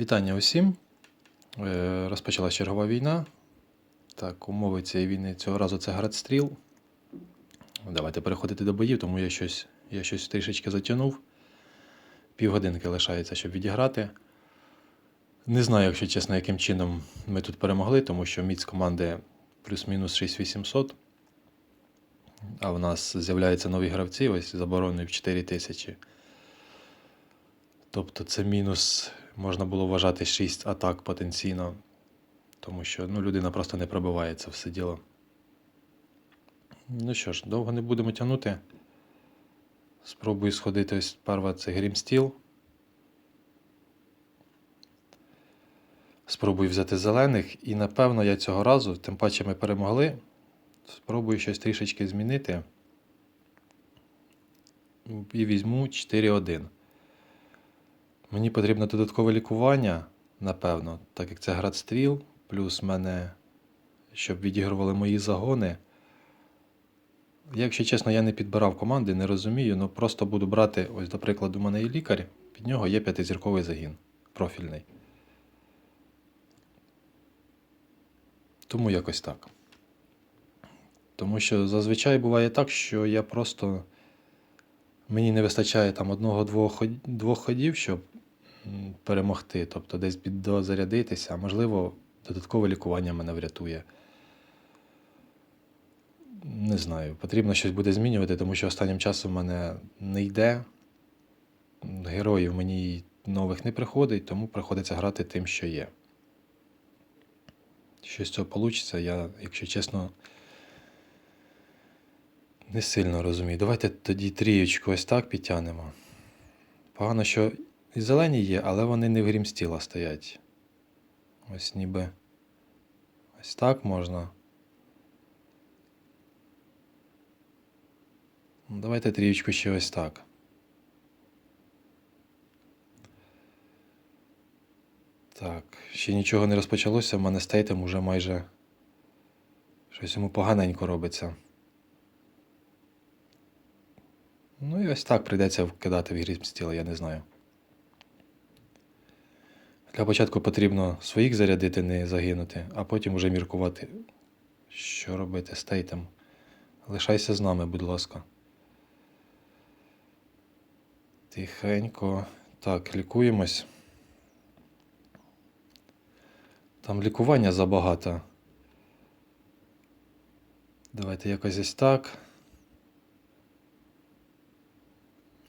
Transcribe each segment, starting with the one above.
Вітання усім. Е, Розпочалась чергова війна. Так, умови цієї війни цього разу це градстріл. Давайте переходити до боїв, тому я щось, я щось трішечки затягнув. Півгодинки лишається, щоб відіграти. Не знаю, якщо чесно, яким чином ми тут перемогли, тому що міць команди плюс-мінус 6800. А в нас з'являються нові гравці, ось забороною в 4000. Тобто це мінус, можна було вважати 6 атак потенційно, тому що ну, людина просто не пробивається все діло. Ну що ж, довго не будемо тягнути. Спробую сходити ось перва це Грімстіл. Спробую взяти зелених, і напевно я цього разу, тим паче ми перемогли. Спробую щось трішечки змінити. І візьму 4-1. Мені потрібно додаткове лікування, напевно, так як це градстріл, плюс мене, щоб відігрували мої загони. Якщо чесно, я не підбирав команди, не розумію, ну просто буду брати, ось, до прикладу, у мене є лікар, під нього є п'ятизірковий загін, профільний. Тому якось так. Тому що зазвичай буває так, що я просто. Мені не вистачає там одного-двох двох ходів, щоб перемогти, тобто десь піддозарядитися, а можливо, додаткове лікування мене врятує. Не знаю, потрібно щось буде змінювати, тому що останнім часом в мене не йде. Героїв мені нових не приходить, тому приходиться грати тим, що є. Що з цього вийде, я, якщо чесно, не сильно розумію. Давайте тоді трієчку ось так підтягнемо. Погано, що і зелені є, але вони не в грімстіла стоять. Ось ніби ось так можна. Ну, Давайте трієчку ще ось так. Так, ще нічого не розпочалося, в мене стейтем уже майже щось йому поганенько робиться. Ну і ось так прийдеться вкидати в грі стіла, я не знаю. Для початку потрібно своїх зарядити, не загинути, а потім вже міркувати, що робити з тейтем. Лишайся з нами, будь ласка. Тихенько. Так, лікуємось. Там лікування забагато. Давайте якось ось так.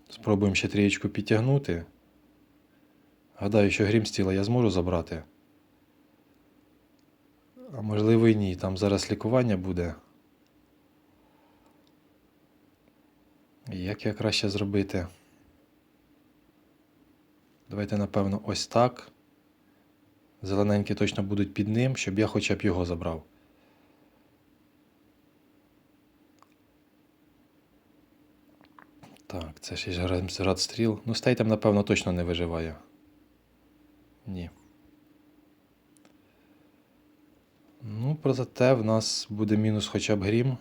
Спробуємо ще трієчку підтягнути. Гадаю, що грім стіла я зможу забрати. А можливо і ні. Там зараз лікування буде. Як я краще зробити? Давайте, напевно, ось так. Зелененькі точно будуть під ним, щоб я хоча б його забрав. Так, це ще ж гра- градстріл. Ну, стейтем, напевно, точно не виживає. Ні. Ну, проте в нас буде мінус хоча б грім.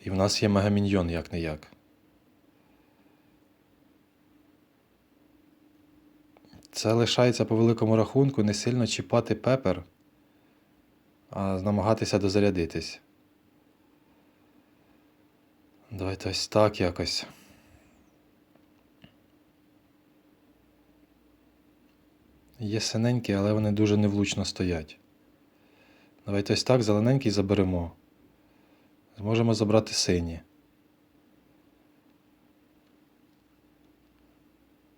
І в нас є мегаміньйон як не як. Це лишається по великому рахунку не сильно чіпати пепер, а намагатися дозарядитись. Давайте ось так якось. Є синенькі, але вони дуже невлучно стоять. Давайте ось так зелененький заберемо. Зможемо забрати сині.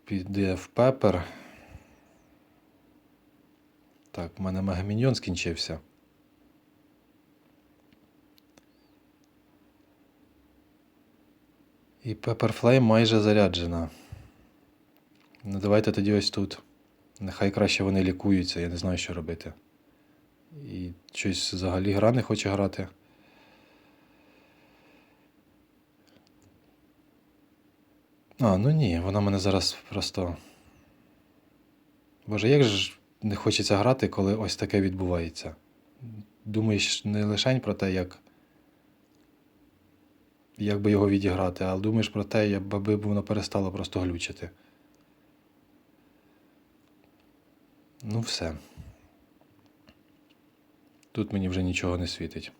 Піде в пепер. Так, в мене мегаміньйон скінчився. І Pepperflame майже заряджена. Ну, давайте тоді ось тут. Нехай краще вони лікуються, я не знаю, що робити. І щось взагалі гра не хоче грати. А, ну ні, вона мене зараз просто. Боже, як ж не хочеться грати, коли ось таке відбувається. Думаєш не лишень про те, як як би його відіграти, але думаєш про те, як би воно перестало просто глючити. Ну, все. Тут мені вже нічого не світить.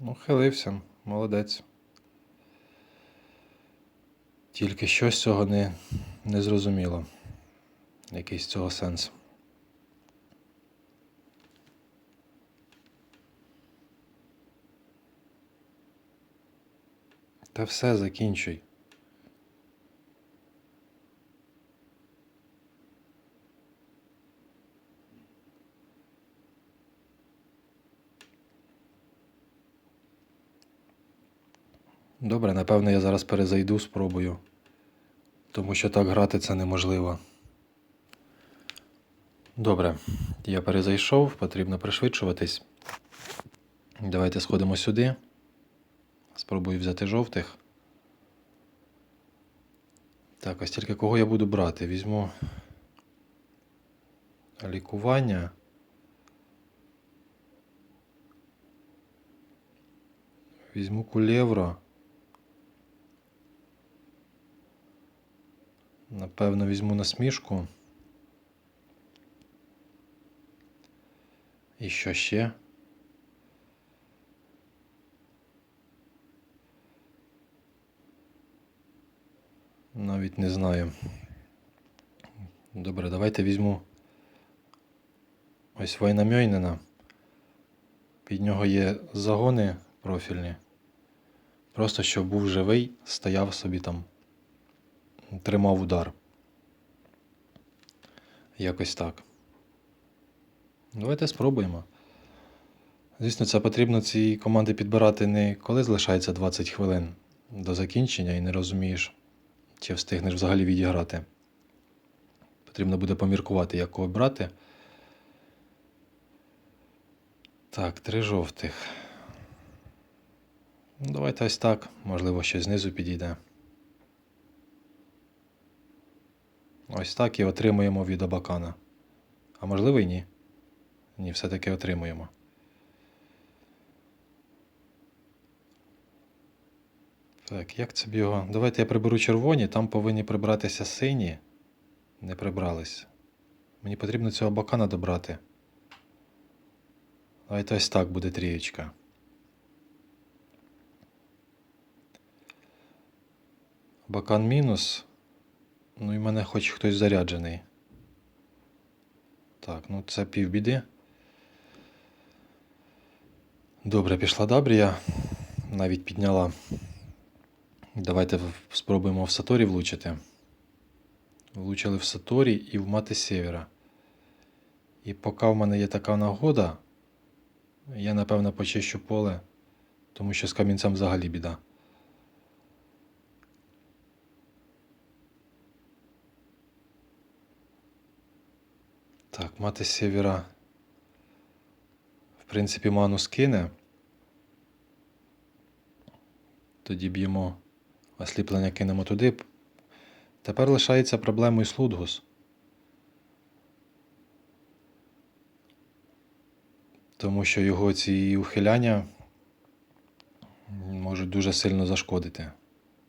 Ну, хилився, молодець. Тільки щось цього не, не зрозуміло. Якийсь цього сенс. Та все, закінчуй. Добре, напевно, я зараз перезайду, спробую. Тому що так грати це неможливо. Добре, я перезайшов, потрібно пришвидшуватись. Давайте сходимо сюди. Спробую взяти жовтих. Так, ось тільки кого я буду брати? Візьму лікування. Візьму кулєвро. Напевно, візьму насмішку. І що ще? Навіть не знаю. Добре, давайте візьму ось Вайнамьойнена. Під нього є загони профільні. Просто щоб був живий, стояв собі там, тримав удар. Якось так. Давайте спробуємо. Звісно, це потрібно ці команди підбирати не коли залишається 20 хвилин до закінчення і не розумієш, чи встигнеш взагалі відіграти. Потрібно буде поміркувати, як кого брати. Так, три жовтих. Ну, Давайте ось так. Можливо, ще знизу підійде. Ось так і отримуємо від Абакана. А можливо і ні. Ні, все-таки отримуємо. Так, як це б його? Давайте я приберу червоні, там повинні прибратися сині. Не прибрались. Мені потрібно цього бакана добрати. Давайте ось так буде трієчка. Бакан мінус. Ну і мене хоч хтось заряджений. Так, ну це півбіди. Добре, пішла Дабрія. Навіть підняла. Давайте спробуємо в Саторі влучити. Влучили в Саторі і в мати Сєвєра. І поки в мене є така нагода, я напевно почищу поле, тому що з камінцем взагалі біда. Так, мати Сєвєра. В принципі, ману скине. Тоді б'ємо осліплення кинемо туди. Тепер лишається проблемою Слудгус. Тому що його ці ухиляння можуть дуже сильно зашкодити.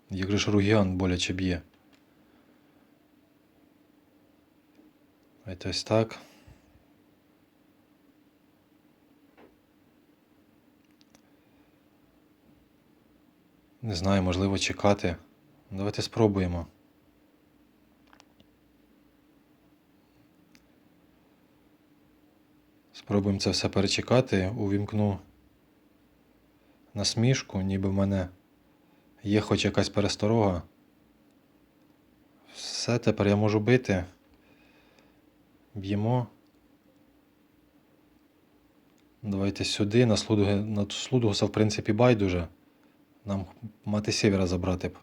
Як же ж Ругіан боляче б'є. Ось так. Не знаю, можливо, чекати. Давайте спробуємо. Спробуємо це все перечекати, увімкну насмішку, ніби в мене є хоч якась пересторога. Все, тепер я можу бити. Б'ємо. Давайте сюди. На Слудгу, на в принципі, байдуже. Нам мати сєвєра забрати б.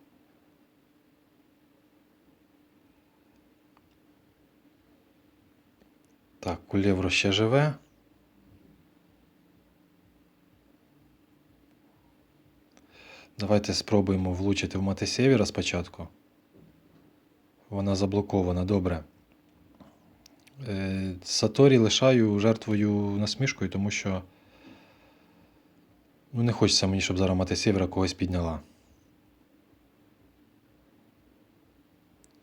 Так, кулєвро ще живе. Давайте спробуємо влучити в мати сєвєра спочатку. Вона заблокована, добре. Е, Саторі лишаю жертвою насмішкою, тому що ну, не хочеться мені, щоб зараз мати сівера когось підняла.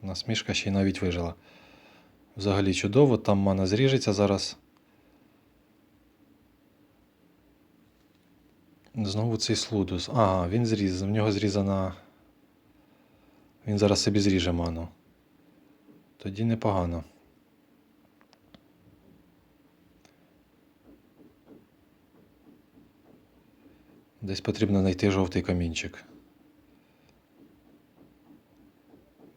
Насмішка ще й навіть вижила. Взагалі чудово, там мана зріжеться зараз. Знову цей слудус. Ага, він зріз. В нього зрізана. Він зараз собі зріже ману. Тоді непогано. Десь потрібно знайти жовтий камінчик.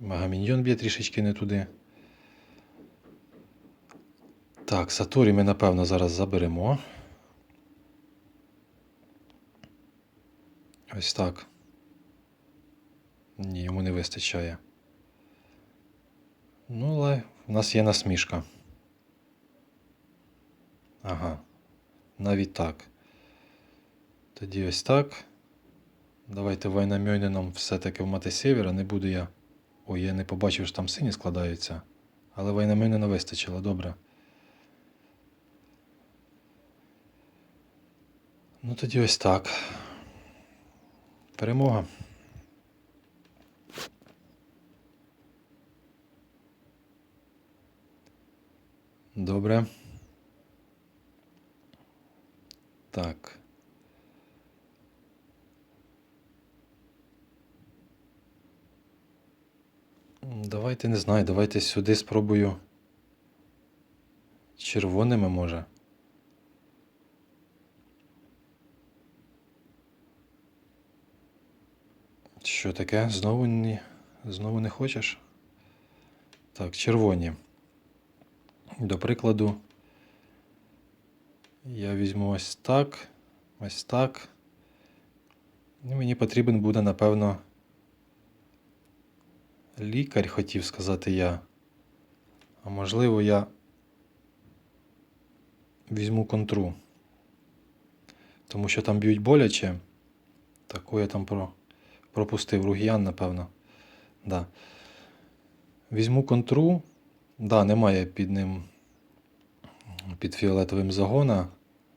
Мегаміньйон б'є трішечки не туди. Так, Саторі ми, напевно, зараз заберемо. Ось так. Ні, йому не вистачає. Ну, але в нас є насмішка. Ага. Навіть так. Тоді ось так. Давайте Вайнамьойненом все-таки в мати севера. Не буду я. Ой, я не побачив, що там сині складаються. Але Вайнамьойнена вистачило, добре. Ну тоді ось так. Перемога. Добре. Так. Давайте не знаю, давайте сюди спробую. Червоними може. Що таке? Знову не, знову не хочеш? Так, червоні. До прикладу, я візьму ось так, ось так. І мені потрібен буде, напевно, лікар, хотів сказати я. А можливо, я візьму контру. Тому що там б'ють боляче. Таку я там про... пропустив ругіян, напевно. Да. Візьму контру. Да, немає під ним під фіолетовим загона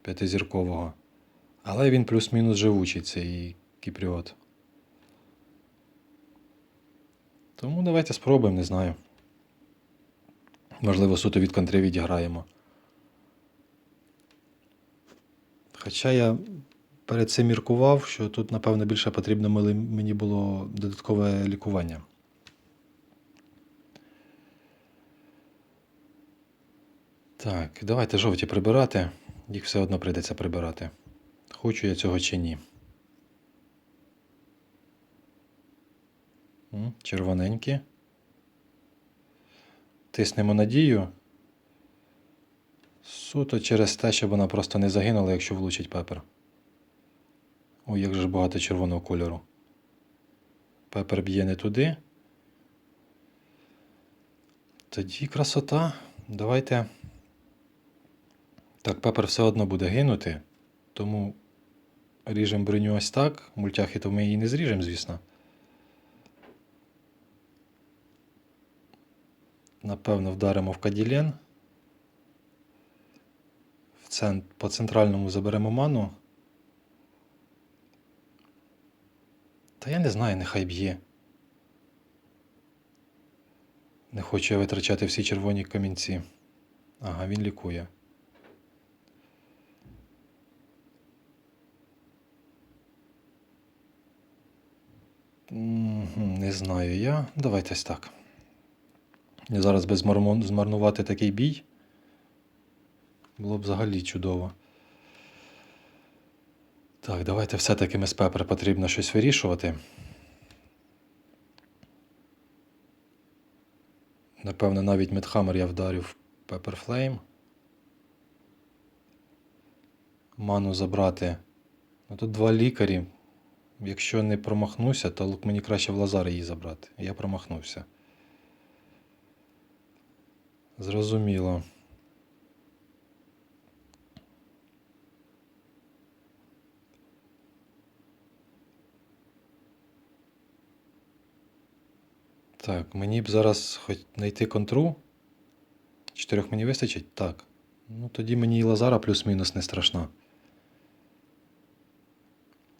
п'ятизіркового. Але він плюс-мінус живучий, цей кіпріот. Тому давайте спробуємо, не знаю. Можливо, суто від контри відіграємо. Хоча я перед цим міркував, що тут, напевно, більше потрібно мені було додаткове лікування. Так, давайте жовті прибирати. Їх все одно прийдеться прибирати. Хочу я цього чи ні. Червоненькі. Тиснемо надію. Суто через те, щоб вона просто не загинула, якщо влучить пепер. Ой, як же ж багато червоного кольору. Пепер б'є не туди. Тоді красота. Давайте. Так, пепер все одно буде гинути, тому ріжемо броню ось так. Мультяхи то ми її не зріжемо, звісно. Напевно, вдаримо в каділен. По центральному заберемо ману. Та я не знаю, нехай б'є. Не хочу я витрачати всі червоні камінці. Ага, він лікує. Не знаю я. Давайте так. І зараз би змарнувати такий бій. Було б взагалі чудово. Так, давайте все-таки ми з Пепер потрібно щось вирішувати. Напевно, навіть Медхаммер я вдарив Pepper Flame. Ману забрати. Ну тут два лікарі. Якщо не промахнуся, то мені краще в Лазар її забрати. Я промахнувся. Зрозуміло. Так, мені б зараз хоч знайти контру Чотирьох мені вистачить? Так. Ну тоді мені і Лазара плюс-мінус не страшна.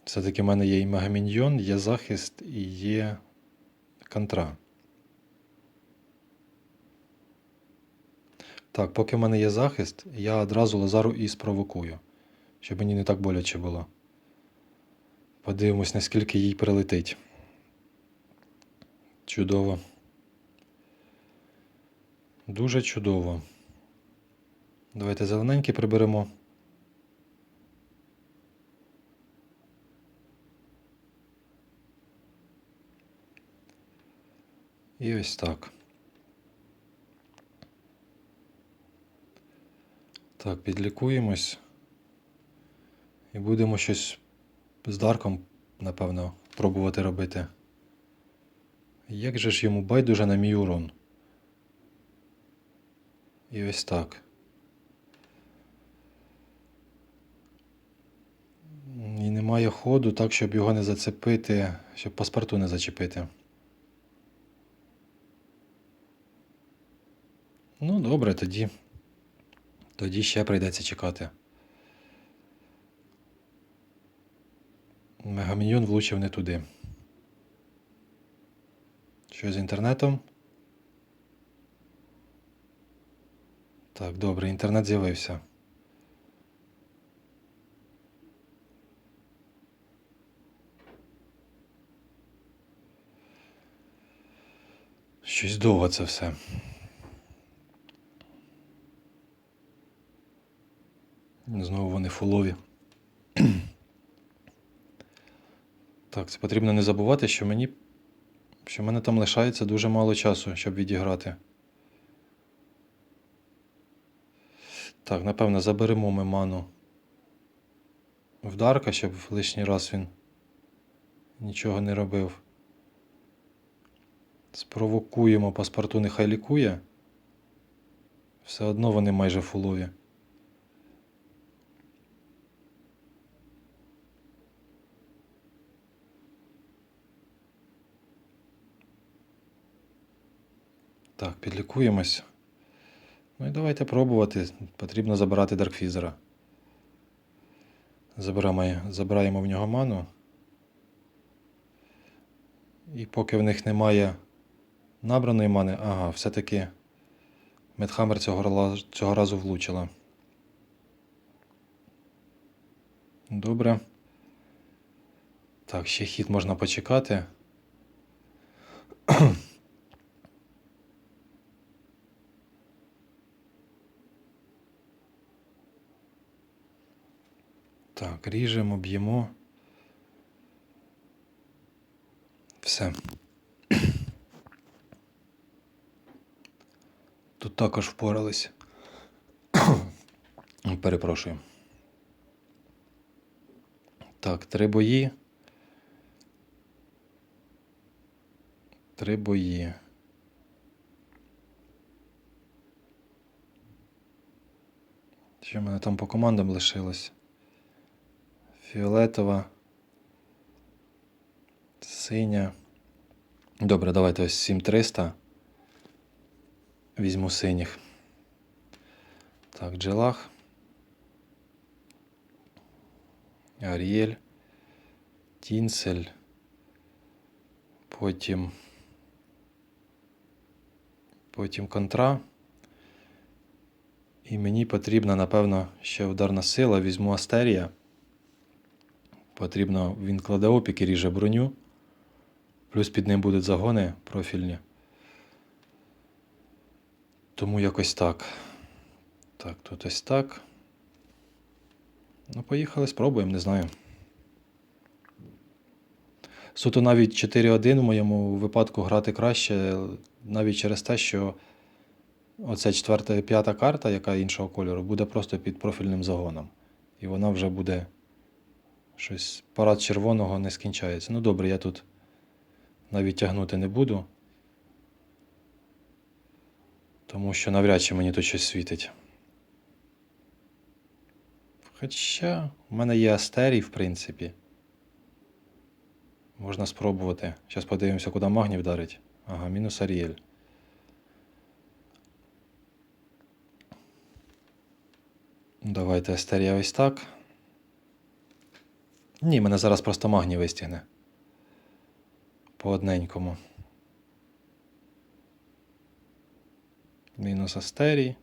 Все-таки в мене є і Мегаміньйон, є захист і є контра. Так, поки в мене є захист, я одразу Лазару і спровокую, щоб мені не так боляче було. Подивимось, наскільки їй прилетить. Чудово. Дуже чудово. Давайте зелененький приберемо. І ось так. Так, підлікуємось. І будемо щось з Дарком, напевно, пробувати робити. Як же ж йому байдуже на мій урон? І ось так. І немає ходу так, щоб його не зацепити, щоб паспорту не зачепити. Ну, добре, тоді. Тоді ще прийдеться чекати. Мегаміньйон влучив не туди. Що з інтернетом? Так, добре, інтернет з'явився. Щось довго це все. Знову вони фулові. Так, це потрібно не забувати, що мені. що в мене там лишається дуже мало часу, щоб відіграти. Так, напевно, заберемо ми ману в Дарка, щоб лишній раз він нічого не робив. Спровокуємо паспорту, нехай лікує. Все одно вони майже фулові. Так, підлікуємось. Ну і давайте пробувати. Потрібно забирати Даркфізера. Забираємо, забираємо в нього ману. І поки в них немає набраної мани, ага, все-таки Медхаммер цього, цього разу влучила. Добре. Так, ще хід можна почекати. Так, ріжемо, б'ємо. Все. Тут також впорались. Перепрошую. Так, три бої. Три бої. Що в мене там по командам лишилось? Фіолетова. Синя. Добре, давайте ось 7300. Візьму синіх. Так, Джелах. Аріель. Тінсель. Потім. Потім контра. І мені потрібна, напевно, ще ударна сила. Візьму Астерія. Потрібно, він кладе опік і ріже броню. Плюс під ним будуть загони профільні. Тому якось так. Так, тут ось так. Ну, поїхали, спробуємо, не знаю. Суто навіть 4-1 в моєму випадку грати краще, навіть через те, що оця четверта п'ята карта, яка іншого кольору, буде просто під профільним загоном. І вона вже буде щось. Парад червоного не скінчається. Ну добре, я тут навіть тягнути не буду. Тому що навряд чи мені тут щось світить. Хоча в мене є Астерій, в принципі. Можна спробувати. Зараз подивимося, куди магній вдарить. Ага, мінус Аріель. Давайте астерія ось так. Ні, мене зараз просто магній вистігне. По одненькому. Мінус астерій.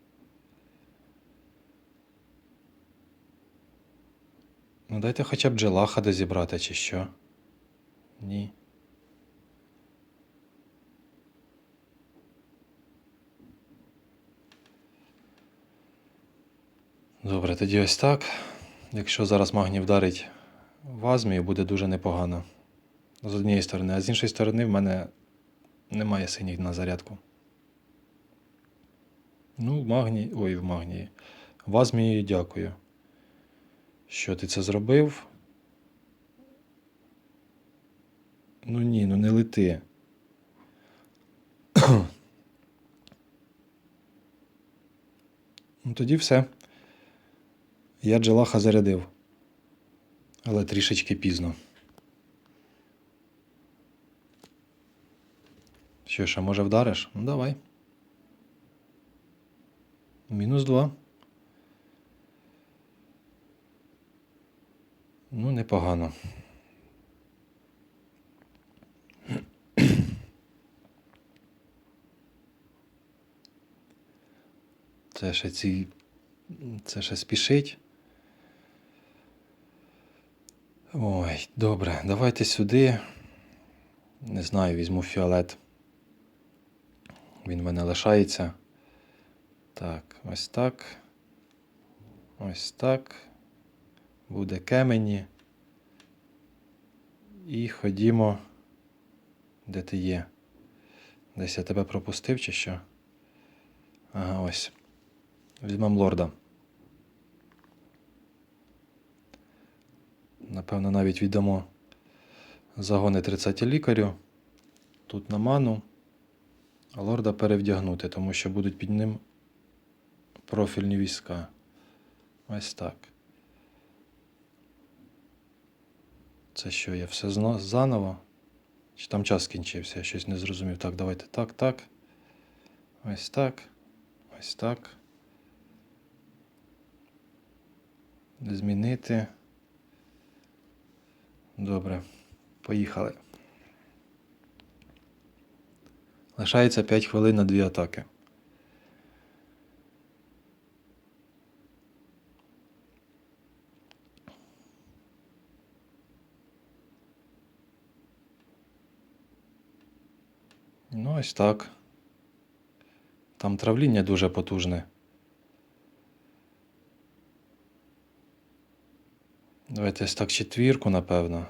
Ну, дайте хоча б джелаха дозібрати, чи що. Ні. Добре, тоді ось так. Якщо зараз магній вдарить в азмію, буде дуже непогано. З однієї сторони, а з іншої сторони, в мене немає синіх на зарядку. Ну, в магнії. Ой, в магнії. В азмії дякую. Що ти це зробив? Ну ні, ну не лети. ну тоді все. Я джелаха зарядив. Але трішечки пізно. Що ще, може вдариш? Ну давай. Мінус два. Ну, непогано. Це ще ці. Це ще спішить. Ой, добре, давайте сюди. Не знаю, візьму фіолет. Він в мене лишається. Так, ось так. Ось так. Буде кемені. І ходімо. Де ти є? Десь я тебе пропустив чи що? Ага, ось. Візьмемо лорда. Напевно, навіть віддамо загони 30 лікарю. Тут на ману. А лорда перевдягнути, тому що будуть під ним профільні війська. Ось так. Це що, я все заново? Чи там час скінчився? Я щось не зрозумів. Так, давайте так, так. Ось так. Ось так. Змінити. Добре. Поїхали. Лишається 5 хвилин на дві атаки. Ну, ось так. Там травління дуже потужне. Давайте ось так четвірку, напевно.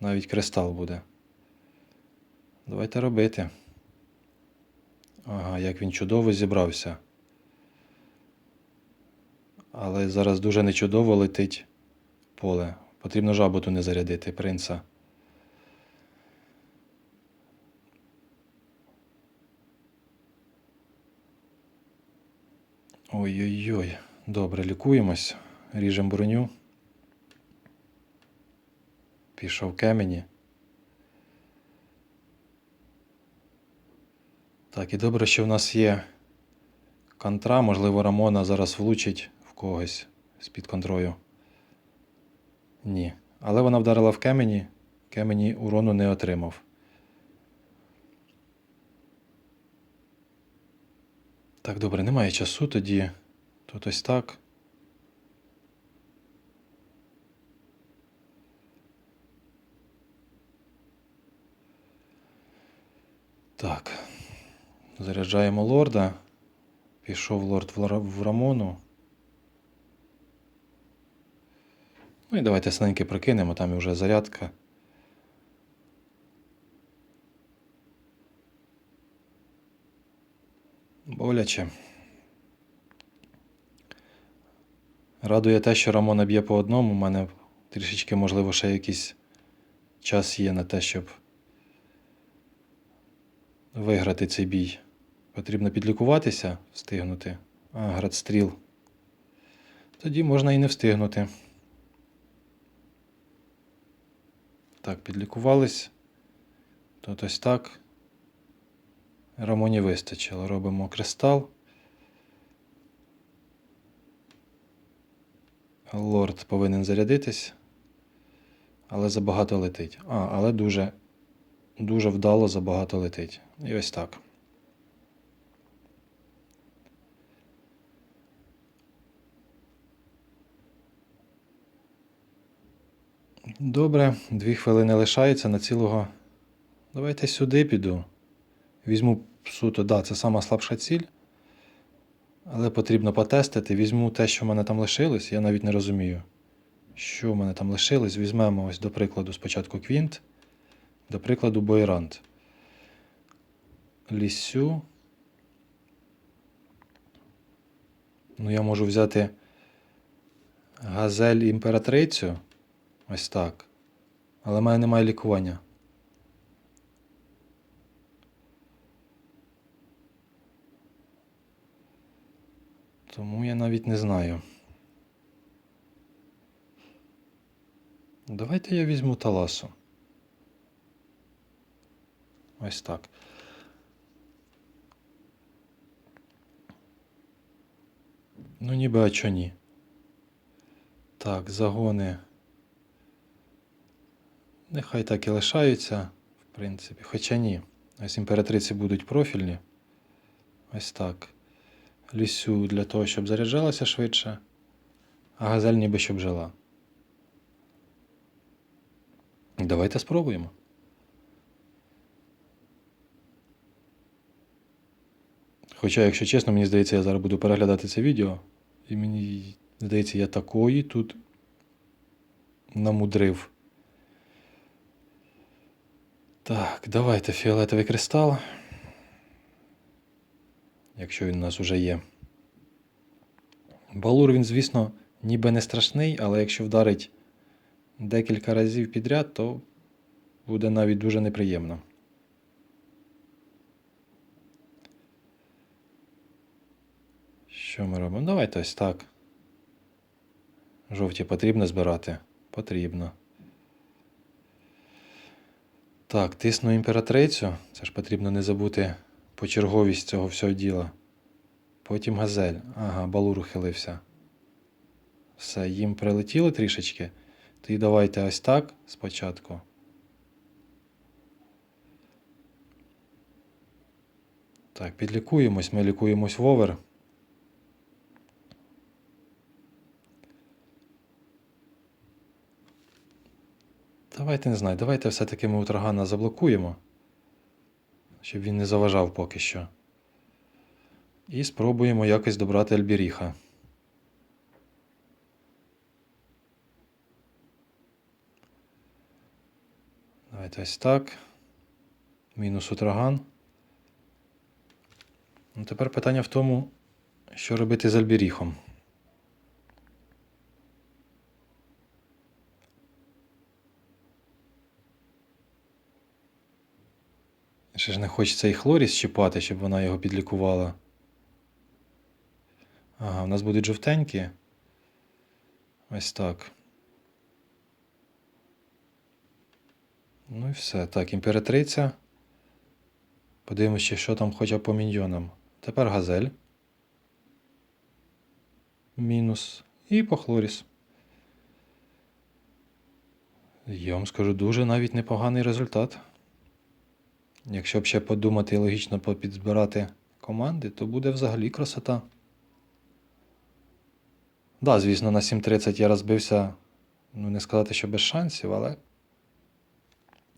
Навіть кристал буде. Давайте робити. Ага, як він чудово зібрався. Але зараз дуже нечудово летить поле. Потрібно жаботу не зарядити, принца. Ой-ой-ой. Добре, лікуємось. Ріжемо броню. Пішов кемені. Так, і добре, що в нас є контра, можливо, Рамона зараз влучить в когось з-під контрою. Ні. Але вона вдарила в кемені, кемені урону не отримав. Так, добре, немає часу тоді. Тут ось так. Так. Заряджаємо лорда. Пішов лорд в Рамону. Ну і давайте синеньки прокинемо, там вже зарядка. Боляче. Радує те, що Рамона б'є по одному. У мене трішечки, можливо, ще якийсь час є на те, щоб виграти цей бій. Потрібно підлікуватися, встигнути. А, градстріл. Тоді можна і не встигнути. Так, підлікувались. Тут ось так. Рамоні вистачило. Робимо кристал. Лорд повинен зарядитись. Але забагато летить. А, але дуже, дуже вдало забагато летить. І ось так. Добре, дві хвилини лишається на цілого. Давайте сюди піду. Візьму суто, да, це сама слабша ціль. Але потрібно потестити. Візьму те, що в мене там лишилось. Я навіть не розумію, що в мене там лишилось. Візьмемо ось, до прикладу, спочатку квінт, до прикладу, бойрант. Лісю. Ну, я можу взяти газель імператрицю. Ось так. Але в мене немає лікування. Тому я навіть не знаю. Давайте я візьму таласу. Ось так. Ну, ніби а чо ні. Так, загони. Нехай так і лишаються, в принципі. Хоча ні. Ось імператриці будуть профільні. Ось так. Лісю для того, щоб заряджалася швидше, а газель ніби щоб жила. Давайте спробуємо. Хоча, якщо чесно, мені здається, я зараз буду переглядати це відео, і мені здається, я такої тут намудрив. Так, давайте фіолетовий кристал. Якщо він у нас уже є. Балур, він, звісно, ніби не страшний, але якщо вдарить декілька разів підряд, то буде навіть дуже неприємно. Що ми робимо? Давайте ось так. Жовті потрібно збирати? Потрібно. Так, тисну імператрицю. Це ж потрібно не забути почерговість цього всього діла. Потім газель. Ага, балур ухилився. Все, їм прилетіло трішечки. Тоді давайте ось так спочатку. Так, підлікуємось, ми лікуємось в овер. Давайте не знаю, давайте все-таки ми утрагана заблокуємо, щоб він не заважав поки що. І спробуємо якось добрати Альбіріха. Давайте ось так. Мінус утраган. Ну, тепер питання в тому, що робити з Альбіріхом. Ще ж не хочеться і хлоріс чіпати, щоб вона його підлікувала. Ага, у нас будуть жовтенькі. Ось так. Ну і все. Так, імператриця. Подивимося, що там хоча по міньйонам. Тепер газель. Мінус. І по хлоріс. Я вам скажу дуже навіть непоганий результат. Якщо б ще подумати і логічно підзбирати команди, то буде взагалі красота. Да, звісно, на 7.30 я розбився, ну не сказати, що без шансів, але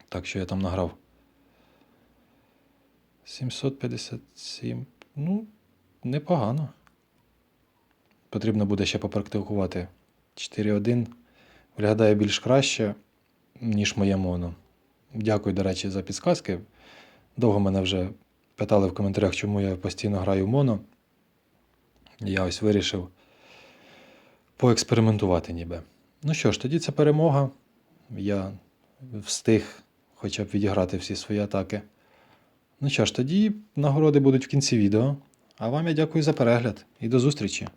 так що я там награв. 757. Ну, непогано. Потрібно буде ще попрактикувати. 4.1 виглядає більш краще, ніж моє моно. Дякую, до речі, за підсказки. Довго мене вже питали в коментарях, чому я постійно граю в моно. Я ось вирішив поекспериментувати ніби. Ну що ж, тоді це перемога. Я встиг хоча б відіграти всі свої атаки. Ну що ж, тоді нагороди будуть в кінці відео. А вам я дякую за перегляд і до зустрічі!